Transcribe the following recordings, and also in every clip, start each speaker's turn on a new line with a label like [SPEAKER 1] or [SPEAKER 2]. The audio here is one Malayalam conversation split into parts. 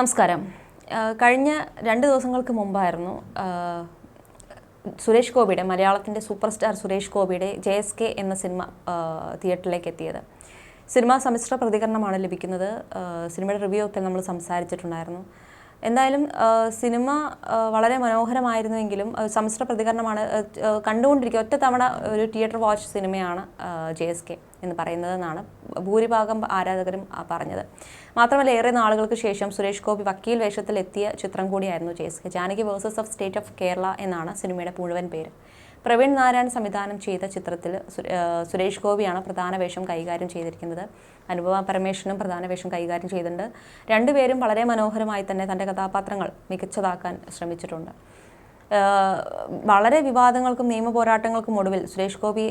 [SPEAKER 1] നമസ്കാരം. കഴിഞ്ഞ രണ്ട് ദിവസങ്ങൾക്ക് മുമ്പായിരുന്നു സുരേഷ് ഗോപിയുടെ മലയാളത്തിന്റെ സൂപ്പർ സ്റ്റാർ സുരേഷ് ഗോപിയുടെ ജെ എസ് കെ എന്ന സിനിമ തിയേറ്ററിലേക്ക് എത്തിയത്. സിനിമ സമ്മിശ്ര പ്രതികരണമാണ് ലഭിക്കുന്നത്. സിനിമയുടെ റിവ്യൂ ഒക്കെ നമ്മൾ സംസാരിച്ചിട്ടുണ്ടായിരുന്നു. എന്തായാലും സിനിമ വളരെ മനോഹരമായിരുന്നുവെങ്കിലും സമ്മിശ്ര പ്രതികരണമാണ് കണ്ടുകൊണ്ടിരിക്കുക ഒറ്റ തവണ ഒരു തിയേറ്റർ വാച്ച് സിനിമയാണ് ജെ എസ് കെ എന്ന് പറയുന്നതെന്നാണ് ഭൂരിഭാഗം ആരാധകരും പറഞ്ഞത്. മാത്രമല്ല ഏറെ നാളുകൾക്ക് ശേഷം സുരേഷ് ഗോപി വക്കീൽ വേഷത്തിൽ എത്തിയ ചിത്രം കൂടിയായിരുന്നു J S K. Janaki versus of State of Kerala എന്നാണ് സിനിമയുടെ മുഴുവൻ പേര്. പ്രവീൺ നാരായൺ സംവിധാനം ചെയ്ത ചിത്രത്തിൽ സുരേഷ് ഗോപിയാണ് പ്രധാന വേഷം കൈകാര്യം ചെയ്തിരിക്കുന്നത്. അനുപമ പരമേശ്വരനും പ്രധാന വേഷം കൈകാര്യം ചെയ്തിട്ടുണ്ട്. രണ്ടുപേരും വളരെ മനോഹരമായി തന്നെ തന്റെ കഥാപാത്രങ്ങൾ മികച്ചതാക്കാൻ ശ്രമിച്ചിട്ടുണ്ട്. വളരെ വിവാദങ്ങൾക്കും നിയമ പോരാട്ടങ്ങൾക്കും ഒടുവിൽ സുരേഷ് ഗോപി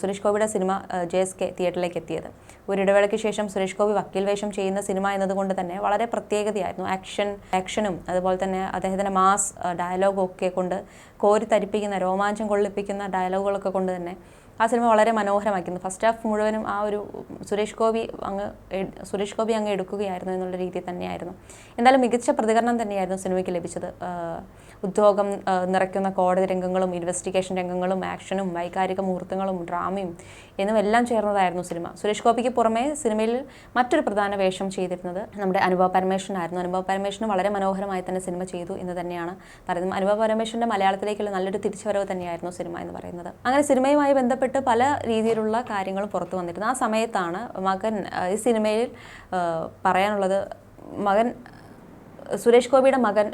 [SPEAKER 1] സുരേഷ് ഗോപിയുടെ സിനിമ ജെ എസ് കെ തിയേറ്ററിലേക്ക് എത്തിയത്. ഒരിടവേളയ്ക്ക് ശേഷം സുരേഷ് ഗോപി വക്കീൽ വേഷം ചെയ്യുന്ന സിനിമ എന്നതുകൊണ്ട് തന്നെ വളരെ പ്രത്യേകതയായിരുന്നു. ആക്ഷൻ ആക്ഷനും അതുപോലെ തന്നെ അദ്ദേഹത്തിന്റെ മാസ് ഡയലോഗും ഒക്കെ കൊണ്ട് കോരി തരിപ്പിക്കുന്ന രോമാഞ്ചം കൊള്ളിപ്പിക്കുന്ന ഡയലോഗുകളൊക്കെ കൊണ്ട് തന്നെ ആ സിനിമ വളരെ മനോഹരമാക്കുന്നു ഫസ്റ്റ് ഹാഫ് മുഴുവനും ആ ഒരു സുരേഷ് ഗോപി അങ്ങ് സുരേഷ് ഗോപി അങ്ങ് എടുക്കുകയായിരുന്നു എന്നുള്ള രീതിയിൽ തന്നെയായിരുന്നു. എന്തായാലും മികച്ച പ്രതികരണം തന്നെയായിരുന്നു സിനിമയ്ക്ക് ലഭിച്ചത്. ഉദ്യോഗം നിറയ്ക്കുന്ന കോടതി രംഗങ്ങളും ഇൻവെസ്റ്റിഗേഷൻ രംഗങ്ങളും ആക്ഷനും വൈകാരിക മുഹൂർത്തങ്ങളും ഡ്രാമയും എന്നും എല്ലാം ചേർന്നതായിരുന്നു സിനിമ. സുരേഷ് ഗോപിക്ക് പുറമെ സിനിമയിൽ മറ്റൊരു പ്രധാന വേഷം ചെയ്തിരുന്നത് നമ്മുടെ അനുഭവ പരമേശ്വരനായിരുന്നു. അനുഭവ പരമേശ്വരൻ വളരെ മനോഹരമായി തന്നെ സിനിമ ചെയ്തു എന്ന് തന്നെയാണ് പറയുന്നത്. അനുഭവ പരമേശ്വരന്റെ മലയാളത്തിലേക്കുള്ള നല്ലൊരു തിരിച്ചുവരവ് തന്നെയായിരുന്നു സിനിമ എന്ന് പറയുന്നത്. അങ്ങനെ സിനിമയുമായി ബന്ധപ്പെട്ട് പല രീതിയിലുള്ള കാര്യങ്ങളും പുറത്തു വന്നിരുന്നു. ആ സമയത്താണ് മകൻ ഈ സിനിമയിൽ പറയാനുള്ളത് മകൻ സുരേഷ് ഗോപിയുടെ മകൻ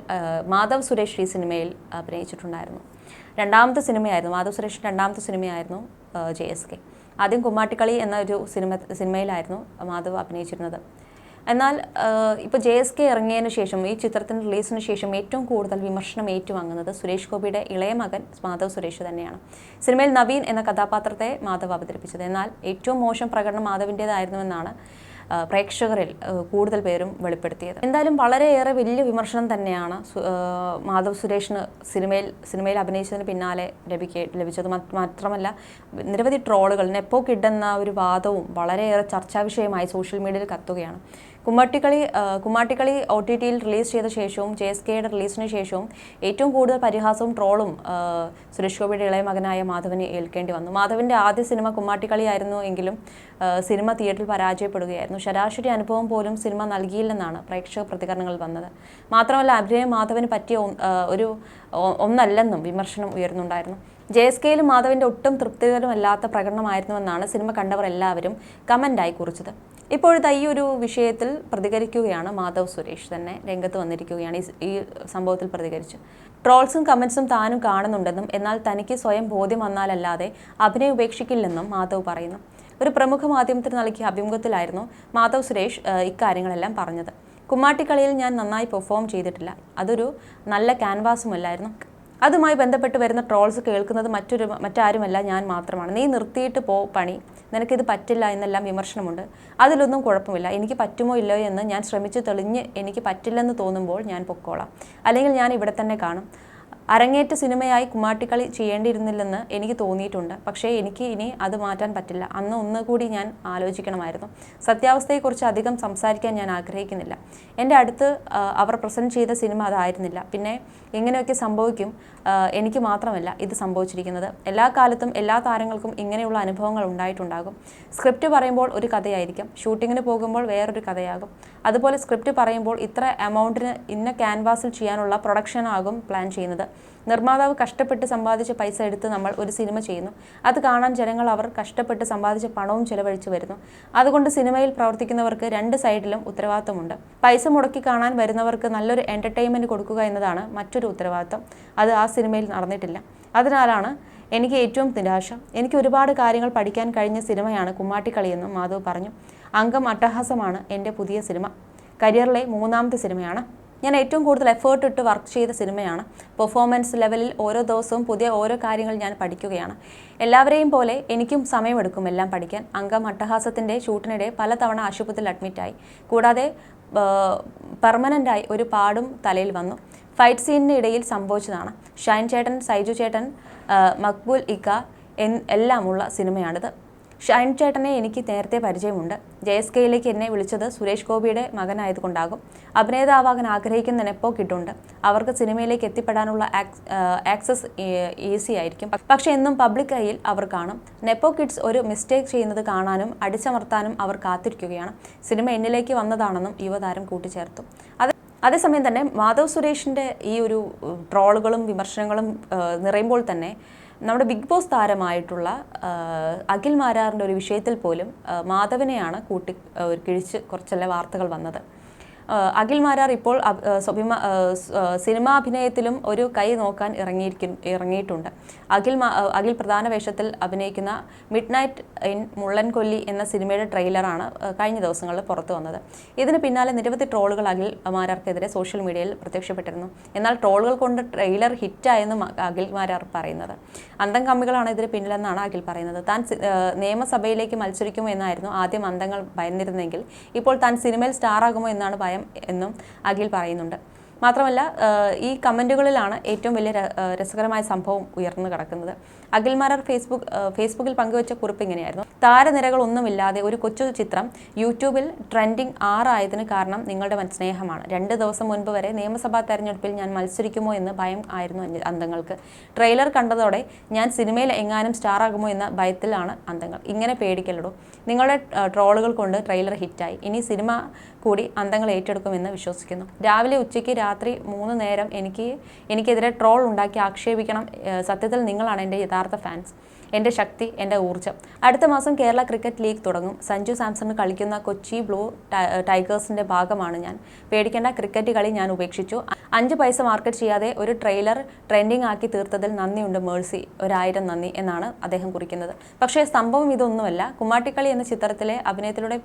[SPEAKER 1] മാധവ് സുരേഷ് ഈ സിനിമയിൽ അഭിനയിച്ചിട്ടുണ്ടായിരുന്നു. രണ്ടാമത്തെ സിനിമയായിരുന്നു മാധവ് സുരേഷ് രണ്ടാമത്തെ സിനിമയായിരുന്നു ജെ എസ് കെ. ആദ്യം കുമ്മാട്ടിക്കളി എന്ന ഒരു സിനിമ സിനിമയിലായിരുന്നു മാധവ് അഭിനയിച്ചിരുന്നത്. എന്നാൽ ഇപ്പോൾ ജെ എസ് കെ ഇറങ്ങിയതിന് ശേഷം ഈ ചിത്രത്തിന് റിലീസിന് ശേഷം ഏറ്റവും കൂടുതൽ വിമർശനം ഏറ്റുവാങ്ങുന്നത് സുരേഷ് ഗോപിയുടെ ഇളയ മകൻ മാധവ് സുരേഷ് തന്നെയാണ്. സിനിമയിൽ നവീൻ എന്ന കഥാപാത്രത്തെ മാധവ് അവതരിപ്പിച്ചത്. എന്നാൽ ഏറ്റവും മോശം പ്രകടനം മാധവിന്റേതായിരുന്നുവെന്നാണ് പ്രേക്ഷകരിൽ കൂടുതൽ പേരും വെളിപ്പെടുത്തിയത്. എന്തായാലും വളരെയേറെ വലിയ വിമർശനം തന്നെയാണ് മാധവ് സുരേഷിന് സിനിമയിൽ സിനിമയിൽ അഭിനയിച്ചതിന് പിന്നാലെ ലഭിക്ക ലഭിച്ചത്. മാത്രമല്ല നിരവധി ട്രോളുകൾ നെപ്പോ കിഡെന്ന ഒരു വാദവും വളരെയേറെ ചർച്ചാ വിഷയമായി സോഷ്യൽ മീഡിയയിൽ കത്തുകയാണ്. കുമ്മാട്ടിക്കളി കുമ്മാട്ടിക്കളി ഒ ടി ടിയിൽ റിലീസ് ചെയ്ത ശേഷവും ജെ എസ് കെയുടെ റിലീസിന് ശേഷവും ഏറ്റവും കൂടുതൽ പരിഹാസവും ട്രോളും സുരേഷ് ഗോപിയുടെ ഇളയ മകനായ മാധവന് ഏൽക്കേണ്ടി വന്നു. മാധവന്റെ ആദ്യ സിനിമ കുമ്മാട്ടിക്കളിയായിരുന്നു എങ്കിലും സിനിമ തിയേറ്ററിൽ പരാജയപ്പെടുകയായിരുന്നു. ശരാശരി അനുഭവം പോലും സിനിമ നൽകിയില്ലെന്നാണ് പ്രേക്ഷക പ്രതികരണങ്ങൾ വന്നത്. മാത്രമല്ല അഭിനയം മാധവന് പറ്റിയ ഒരു ഒന്നല്ലെന്നും വിമർശനം ഉയർന്നുണ്ടായിരുന്നു. ജെ എസ് കെയിലും മാധവിന്റെ ഒട്ടും തൃപ്തികരമല്ലാത്ത പ്രകടനമായിരുന്നുവെന്നാണ് സിനിമ കണ്ടവർ എല്ലാവരും കമന്റായി കുറിച്ചത്. ഇപ്പോഴത്തെ ഈ ഒരു വിഷയത്തിൽ പ്രതികരിക്കുകയാണ് മാധവ് സുരേഷ് തന്നെ രംഗത്ത് വന്നിരിക്കുകയാണ്. ഈ സംഭവത്തിൽ പ്രതികരിച്ച്. ട്രോൾസും കമൻസും താനും കാണുന്നുണ്ടെന്നും എന്നാൽ തനിക്ക് സ്വയം ബോധ്യം വന്നാലല്ലാതെ അഭിനയം ഉപേക്ഷിക്കില്ലെന്നും മാധവ് പറയുന്നു. ഒരു പ്രമുഖ മാധ്യമത്തിന് നൽകിയ അഭിമുഖത്തിലായിരുന്നു മാധവ് സുരേഷ് ഇക്കാര്യങ്ങളെല്ലാം പറഞ്ഞത്. കുമ്മാട്ടിക്കളിയിൽ ഞാൻ നന്നായി പെർഫോം ചെയ്തിട്ടില്ല. അതൊരു നല്ല ക്യാൻവാസുമല്ലായിരുന്നു. അതുമായി ബന്ധപ്പെട്ട് വരുന്ന ട്രോൾസ് കേൾക്കുന്നത് മറ്റൊരു മറ്റാരുമല്ല ഞാൻ മാത്രമാണ്. നീ നിർത്തിയിട്ട് പോ പണി. നിനക്കിത് പറ്റില്ല എന്നെല്ലാം വിമർശനമുണ്ട്. അതിലൊന്നും കുഴപ്പമില്ല. എനിക്ക് പറ്റുമോ ഇല്ലയോ എന്ന് ഞാൻ ശ്രമിച്ചു തെളിഞ്ഞ് എനിക്ക് പറ്റില്ലെന്ന് തോന്നുമ്പോൾ ഞാൻ പൊക്കോളാം. അല്ലെങ്കിൽ ഞാൻ ഇവിടെ തന്നെ കാണും. അരങ്ങേറ്റ സിനിമയായി കുമ്മാട്ടിക്കളി ചെയ്യേണ്ടിയിരുന്നില്ലെന്ന് എനിക്ക് തോന്നിയിട്ടുണ്ട്. പക്ഷേ എനിക്ക് ഇനി അത് മാറ്റാൻ പറ്റില്ല. അന്ന് ഒന്നുകൂടി ഞാൻ ആലോചിക്കണമായിരുന്നു. സത്യാവസ്ഥയെക്കുറിച്ച് അധികം സംസാരിക്കാൻ ഞാൻ ആഗ്രഹിക്കുന്നില്ല. എന്റെ അടുത്ത് അവർ പ്രസന്റ് ചെയ്ത സിനിമ അതായിരുന്നില്ല. പിന്നെ ഇങ്ങനെയൊക്കെ സംഭവിക്കും എനിക്ക് മാത്രമല്ല ഇത് സംഭവിച്ചിരിക്കുന്നത്. എല്ലാ കാലത്തും എല്ലാ താരങ്ങൾക്കും ഇങ്ങനെയുള്ള അനുഭവങ്ങൾ ഉണ്ടായിട്ടുണ്ടാകും. സ്ക്രിപ്റ്റ് പറയുമ്പോൾ ഒരു കഥയായിരിക്കും. ഷൂട്ടിങ്ങിന് പോകുമ്പോൾ വേറൊരു കഥയാകും. അതുപോലെ സ്ക്രിപ്റ്റ് പറയുമ്പോൾ ഇത്ര എമൗണ്ടിന് ഇന്ന ക്യാൻവാസിൽ ചെയ്യാനുള്ള പ്രൊഡക്ഷനാകും പ്ലാൻ ചെയ്യുന്നത്. നിർമ്മാതാവ് കഷ്ടപ്പെട്ട് സമ്പാദിച്ച പൈസ എടുത്ത് നമ്മൾ ഒരു സിനിമ ചെയ്യുന്നു. അത് കാണാൻ ജനങ്ങൾ അവർ കഷ്ടപ്പെട്ട് സമ്പാദിച്ച പണവും ചെലവഴിച്ചു വരുന്നു. അതുകൊണ്ട് സിനിമയിൽ പ്രവർത്തിക്കുന്നവർക്ക് രണ്ട് സൈഡിലും ഉത്തരവാദിത്തമുണ്ട്. പൈസ മുടക്കി കാണാൻ വരുന്നവർക്ക് നല്ലൊരു എന്റർടൈൻമെന്റ് കൊടുക്കുക എന്നതാണ് മറ്റൊരു ഉത്തരവാദിത്തം. അത് ആ സിനിമയിൽ നടന്നിട്ടില്ല. അതിനാലാണ് എനിക്ക് ഏറ്റവും നിരാശ. എനിക്ക് ഒരുപാട് കാര്യങ്ങൾ പഠിക്കാൻ കഴിഞ്ഞ സിനിമയാണ് കുമ്മാട്ടിക്കളിയെന്നും മാധവ് പറഞ്ഞു. അംഗം അട്ടഹാസമാണ് എന്റെ പുതിയ സിനിമ. കരിയറിലെ മൂന്നാമത്തെ സിനിമയാണ്. ഞാൻ ഏറ്റവും കൂടുതൽ എഫേർട്ട് ഇട്ട് വർക്ക് ചെയ്ത സിനിമയാണ്. പെർഫോമൻസ് ലെവലിൽ ഓരോ ദിവസവും പുതിയ ഓരോ കാര്യങ്ങൾ ഞാൻ പഠിക്കുകയാണ്. എല്ലാവരെയും പോലെ എനിക്കും സമയമെടുക്കും എല്ലാം പഠിക്കാൻ. അംഗം അട്ടഹാസത്തിന്റെ ഷൂട്ടിനിടെ പലതവണ ആശുപത്രിയിൽ അഡ്മിറ്റായി കൂടാതെ പെർമനന്റായി ഒരു പാടും തലയിൽ വന്നു. ഫൈറ്റ് സീനിന് ഇടയിൽ സംഭവിച്ചതാണ്. ഷൈൻ ചേട്ടൻ സൈജു ചേട്ടൻ മക്ബൂൽ ഇക്ക എൻ എല്ലാമുള്ള സിനിമയാണിത്. ഷൈൻ ചേട്ടനെ എനിക്ക് നേരത്തെ പരിചയമുണ്ട്. ജെ എസ് കെയിലേക്ക് എന്നെ വിളിച്ചത് സുരേഷ് ഗോപിയുടെ മകനായതുകൊണ്ടാകും. അഭിനേതാവാകാൻ ആഗ്രഹിക്കുന്ന നെപ്പോ കിട്ടുണ്ട് അവർക്ക് സിനിമയിലേക്ക് എത്തിപ്പെടാനുള്ള ആക്സസ് ഈസി ആയിരിക്കും. പക്ഷെ എന്നും പബ്ലിക് കയ്യിൽ അവർ കാണും. നെപ്പോ കിഡ്സ് ഒരു മിസ്റ്റേക്ക് ചെയ്യുന്നത് കാണാനും അടിച്ചമർത്താനും അവർ കാത്തിരിക്കുകയാണ്. സിനിമ എന്നിലേക്ക് വന്നതാണെന്നും യുവതാരം കൂട്ടിച്ചേർത്തു. അത് അതേസമയം തന്നെ മാധവ് സുരേഷിന്റെ ഈ ഒരു ട്രോളുകളും വിമർശനങ്ങളും നിറയുമ്പോൾ തന്നെ നമ്മുടെ ബിഗ് ബോസ് താരമായിട്ടുള്ള അഖിൽ മാരാറിന്റെ ഒരു വിഷയത്തിൽ പോലും മാധവനെയാണ് കൂട്ടി കിഴിച്ച് കുറച്ചല്ലേ വാർത്തകൾ വന്നത്. അഖിൽ മാരാർ ഇപ്പോൾ സ്വഭിമ സിനിമാ അഭിനയത്തിലും ഒരു കൈ നോക്കാൻ ഇറങ്ങിയിരിക്കും ഇറങ്ങിയിട്ടുണ്ട്. അഖിൽ അഖിൽ പ്രധാന വേഷത്തിൽ അഭിനയിക്കുന്ന മിഡ് നൈറ്റ് ഇൻ മുള്ളൻകൊല്ലി എന്ന സിനിമയുടെ ട്രെയിലറാണ് കഴിഞ്ഞ ദിവസങ്ങളിൽ പുറത്തു വന്നത്. ഇതിന് പിന്നാലെ നിരവധി ട്രോളുകൾ അഖിൽ മാരാർക്കെതിരെ സോഷ്യൽ മീഡിയയിൽ പ്രത്യക്ഷപ്പെട്ടിരുന്നു. എന്നാൽ ട്രോളുകൾ കൊണ്ട് ട്രെയിലർ ഹിറ്റായെന്നും അഖിൽ മാരാർ പറയുന്നത്. അന്തം കമ്മികളാണ് ഇതിന് പിന്നിലെന്നാണ് അഖിൽ പറയുന്നത്. താൻ നിയമസഭയിലേക്ക് മത്സരിക്കുമോ എന്നായിരുന്നു ആദ്യം അന്തങ്ങൾ ഭയന്നിരുന്നെങ്കിൽ ഇപ്പോൾ താൻ സിനിമയിൽ സ്റ്റാറാകുമോ എന്നാണ് ഭയം എന്നും അഖിൽ പറയുന്നുണ്ട്. മാത്രമല്ല ഈ കമന്റുകളിലാണ് ഏറ്റവും വലിയ രസകരമായ സംഭവം ഉയർന്നു കിടക്കുന്നത്. അഖിൽ മാരാർ ഫേസ്ബുക്ക് ഫേസ്ബുക്കിൽ പങ്കുവച്ച കുറിപ്പ് ഇങ്ങനെയായിരുന്നു. താരനിരകളൊന്നുമില്ലാതെ ഒരു കൊച്ചു ചിത്രം യൂട്യൂബിൽ ട്രെൻഡിങ് ആറായതിന് കാരണം നിങ്ങളുടെ മനസ്നേഹമാണ് രണ്ട് ദിവസം മുൻപ് വരെ നിയമസഭാ തെരഞ്ഞെടുപ്പിൽ ഞാൻ മത്സരിക്കുമോ എന്ന് ഭയം ആയിരുന്നു അന്തങ്ങൾക്ക് ട്രെയിലർ കണ്ടതോടെ ഞാൻ സിനിമയിൽ എങ്ങാനും സ്റ്റാർ ആകുമോ എന്ന ഭയത്തിലാണ് അന്തങ്ങൾ ഇങ്ങനെ പേടിക്കലടോ നിങ്ങളുടെ ട്രോളുകൾ കൊണ്ട് ട്രെയിലർ ഹിറ്റായി. ഇനി സിനിമ കൂടി അന്തങ്ങൾ ഏറ്റെടുക്കുമെന്ന് വിശ്വസിക്കുന്നു. രാവിലെ ഉച്ചയ്ക്ക് രാത്രി മൂന്ന് നേരം എനിക്ക് എനിക്കെതിരെ ട്രോൾ ഉണ്ടാക്കി ആക്ഷേപിക്കണം സത്യത്തിൽ നിങ്ങളാണ് എന്റെ യഥാർത്ഥ out of the fence. എന്റെ ശക്തി എന്റെ ഊർജം. അടുത്ത മാസം കേരള ക്രിക്കറ്റ് ലീഗ് തുടങ്ങും. സഞ്ജു സാംസൺ കളിക്കുന്ന കൊച്ചി ബ്ലൂ ടൈഗേഴ്സിന്റെ ഭാഗമാണ് ഞാൻ. പേടിക്കേണ്ട ക്രിക്കറ്റ് കളി ഞാൻ ഉപേക്ഷിച്ചു. അഞ്ച് പൈസ മാർക്കറ്റ് ചെയ്യാതെ ഒരു ട്രെയിലർ ട്രെൻഡിങ് ആക്കി തീർത്തതിൽ നന്ദിയുണ്ട് മേഴ്സി. ഒരായിരം നന്ദി എന്നാണ് അദ്ദേഹം കുറിക്കുന്നത്. പക്ഷേ സംഭവം ഇതൊന്നുമല്ല. കുമ്മാട്ടിക്കളി എന്ന ചിത്രത്തിലെ അഭിനയത്തിലൂടെ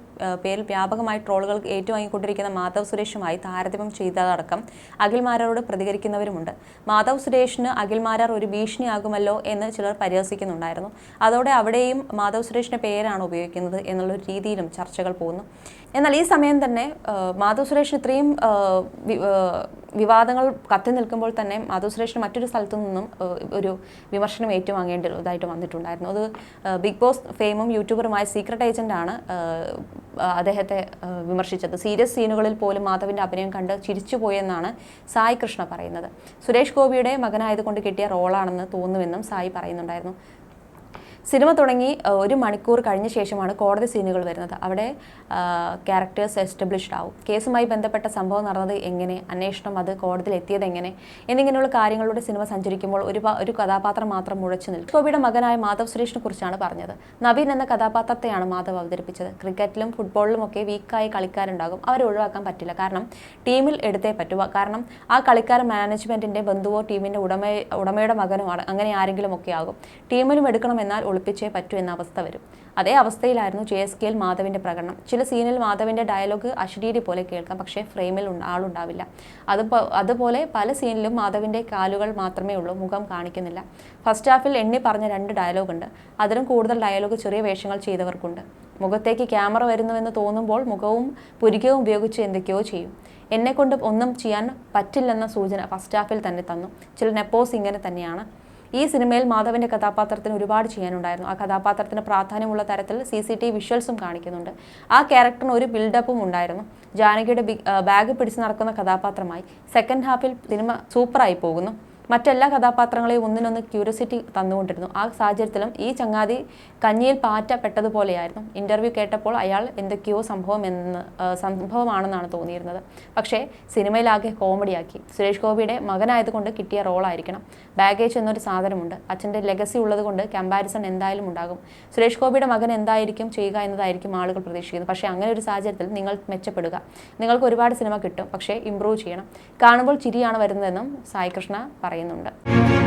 [SPEAKER 1] പേരിൽ വ്യാപകമായി ട്രോളുകൾ ഏറ്റുവാങ്ങിക്കൊണ്ടിരിക്കുന്ന മാധവ് സുരേഷുമായി താരതമ്യം ചെയ്തതടക്കം അഖിൽമാരോട് പ്രതികരിക്കുന്നവരുമുണ്ട്. മാധവ് സുരേഷിന് അഖിൽമാരാർ ഒരു ഭീഷണിയാകുമല്ലോ എന്ന് ചിലർ പരിഹസിക്കുന്നുണ്ടായിരുന്നു അതോടെ അവിടെയും മാധവ് സുരേഷിന്റെ പേരാണ് ഉപയോഗിക്കുന്നത് എന്നുള്ളൊരു രീതിയിലും ചർച്ചകൾ പോകുന്നു. എന്നാൽ ഈ സമയം തന്നെ മാധവ് സുരേഷിന് ഇത്രയും വിവാദങ്ങൾ കത്തി നിൽക്കുമ്പോൾ തന്നെ മാധവ് സുരേഷിന് മറ്റൊരു സ്ഥലത്തു നിന്നും ഒരു വിമർശനം ഏറ്റുവാങ്ങേണ്ടതായിട്ട് വന്നിട്ടുണ്ടായിരുന്നു. അത് ബിഗ് ബോസ് ഫെയിമും യൂട്യൂബറുമായ സീക്രട്ട് ആ, അദ്ദേഹത്തെ വിമർശിച്ചത്. സീരിയസ് സീനുകളിൽ പോലും മാധവിന്റെ അഭിനയം കണ്ട് ചിരിച്ചുപോയെന്നാണ് സായി കൃഷ്ണ പറയുന്നത്. സുരേഷ് ഗോപിയുടെ മകനായതുകൊണ്ട് കിട്ടിയ റോളാണെന്ന് തോന്നുമെന്നും സായി പറയുന്നുണ്ടായിരുന്നു. സിനിമ തുടങ്ങി ഒരു മണിക്കൂർ കഴിഞ്ഞ ശേഷമാണ് കോടതി സീനുകൾ വരുന്നത്. അവിടെ ക്യാരക്ടേഴ്സ് എസ്റ്റാബ്ലിഷ്ഡ് ആവും. കേസുമായി ബന്ധപ്പെട്ട സംഭവം നടന്നത് എങ്ങനെ അന്വേഷണം അത് കോടതിയിൽ എത്തിയത് എങ്ങനെ എന്നിങ്ങനെയുള്ള കാര്യങ്ങളിലൂടെ സിനിമ സഞ്ചരിക്കുമ്പോൾ ഒരു ഒരു കഥാപാത്രം മാത്രം മുഴച്ചു നിൽക്കും. ഗോപിയുടെ മകനായ മാധവ് സുരേഷിനെ കുറിച്ചാണ് പറഞ്ഞത്. നവീൻ എന്ന കഥാപാത്രത്തെയാണ് മാധവ് അവതരിപ്പിച്ചത്. ക്രിക്കറ്റിലും ഫുട്ബോളിലും ഒക്കെ വീക്കായ കളിക്കാരുണ്ടാകും. അവരെ ഒഴിവാക്കാൻ പറ്റില്ല. കാരണം ടീമിൽ എടുത്തേ പറ്റൂ. കാരണം ആ കളിക്കാരൻ മാനേജ്മെന്റിന്റെ ബന്ധുവോ ടീമിന്റെ ഉടമ ഉടമയുടെ മകനുമാണ് അങ്ങനെ ആരെങ്കിലും ഒക്കെ ആകും. ടീമിലും എടുക്കണമെന്നാൽ ഒളിപ്പിച്ചേ പറ്റൂ എന്ന അവസ്ഥ വരും. അതേ അവസ്ഥയിലായിരുന്നു ജെ എസ് കെയിൽ മാധവിന്റെ പ്രകടനം. ചില സീനിൽ മാധവിന്റെ ഡയലോഗ് അശ്ലീരി പോലെ കേൾക്കാം പക്ഷേ ഫ്രെയിമിൽ ആളുണ്ടാവില്ല. അതുപോ അതുപോലെ പല സീനിലും മാധവിന്റെ കാലുകൾ മാത്രമേ ഉള്ളൂ മുഖം കാണിക്കുന്നില്ല. ഫസ്റ്റ് ഹാഫിൽ എണ്ണി പറഞ്ഞ രണ്ട് ഡയലോഗ് ഉണ്ട്. അതിലും കൂടുതൽ ഡയലോഗ് ചെറിയ വേഷങ്ങൾ ചെയ്തവർക്കുണ്ട്. മുഖത്തേക്ക് ക്യാമറ വരുന്നുവെന്ന് തോന്നുമ്പോൾ മുഖവും പുരികവും ഉപയോഗിച്ച് എന്തൊക്കെയോ ചെയ്യും. എന്നെക്കൊണ്ട് ഒന്നും ചെയ്യാൻ പറ്റില്ലെന്ന സൂചന ഫസ്റ്റ് ഹാഫിൽ തന്നെ തന്നു. ചില നെപ്പോസ് ഇങ്ങനെ തന്നെയാണ്. ഈ സിനിമയിൽ മാധവന്റെ കഥാപാത്രത്തിന് ഒരുപാട് ചെയ്യാനുണ്ടായിരുന്നു. ആ കഥാപാത്രത്തിന് പ്രാധാന്യമുള്ള തരത്തിൽ സി സി ടി വിഷ്വൽസും കാണിക്കുന്നുണ്ട്. ആ ക്യാരക്ടറിന് ഒരു ബിൽഡപ്പും ഉണ്ടായിരുന്നു. ജാനകിയുടെ ബാഗ് പിടിച്ച് നടക്കുന്ന കഥാപാത്രമായി. സെക്കൻഡ് ഹാഫിൽ സിനിമ സൂപ്പറായി പോകുന്നു. മറ്റെല്ലാ കഥാപാത്രങ്ങളെയും ഒന്നിനൊന്ന് ക്യൂരിയോസിറ്റി തന്നുകൊണ്ടിരുന്നു. ആ സാഹചര്യത്തിലും ഈ ചങ്ങാതി കഞ്ഞിയിൽ പാറ്റ പെട്ടതുപോലെയായിരുന്നു. ഇന്റർവ്യൂ കേട്ടപ്പോൾ അയാൾ എന്തൊക്കെയോ സംഭവം എന്ന് സംഭവമാണെന്നാണ് തോന്നിയിരുന്നത്. പക്ഷേ സിനിമയിലാകെ കോമഡിയാക്കി. സുരേഷ് ഗോപിയുടെ മകനായതുകൊണ്ട് കിട്ടിയ റോളായിരിക്കണം. ബാഗേജ് എന്നൊരു സാധനമുണ്ട്. അച്ഛന്റെ ലെഗസി ഉള്ളതുകൊണ്ട് കമ്പാരിസൺ എന്തായാലും ഉണ്ടാകും. സുരേഷ് ഗോപിയുടെ മകൻ എന്തായിരിക്കും ചെയ്യുക എന്നതായിരിക്കും ആളുകൾ പ്രതീക്ഷിക്കുന്നത്. പക്ഷേ അങ്ങനെ ഒരു സാഹചര്യത്തിൽ നിങ്ങൾ മെച്ചപ്പെടുക. നിങ്ങൾക്ക് ഒരുപാട് സിനിമ കിട്ടും. പക്ഷേ ഇമ്പ്രൂവ് ചെയ്യണം. കാണുമ്പോൾ ചിരിയാണ് വരുന്നതെന്നും സായി കൃഷ്ണ പറയുന്നുണ്ട്.